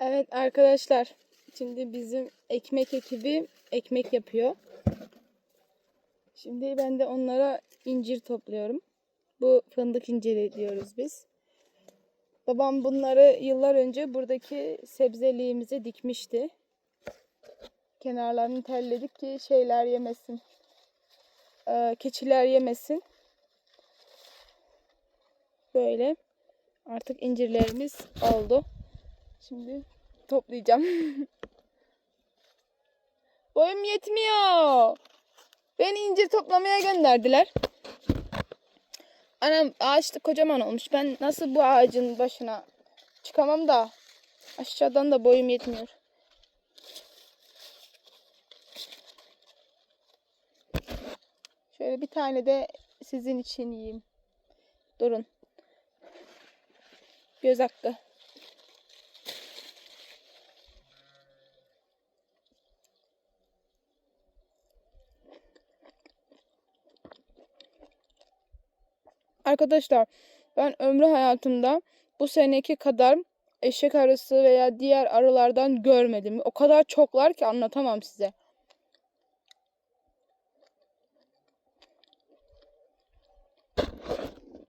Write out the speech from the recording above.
Evet arkadaşlar. Şimdi bizim ekmek ekibi ekmek yapıyor. Şimdi ben de onlara incir topluyorum. Bu fındık inciri diyoruz biz. Babam bunları yıllar önce buradaki sebzeliğimize dikmişti. Kenarlarını telledik ki şeyler yemesin. Ee, keçiler yemesin. Böyle. Artık incirlerimiz oldu. Şimdi toplayacağım. Boyum yetmiyor. Beni incir toplamaya gönderdiler. Anam ağaç da kocaman olmuş. Ben nasıl bu ağacın başına çıkamam da aşağıdan da boyum yetmiyor. Şöyle bir tane de sizin için yiyeyim. Durun. Göz hakkı. Arkadaşlar ben ömrü hayatımda bu seneki kadar eşek arısı veya diğer arılardan görmedim. O kadar çoklar ki anlatamam size.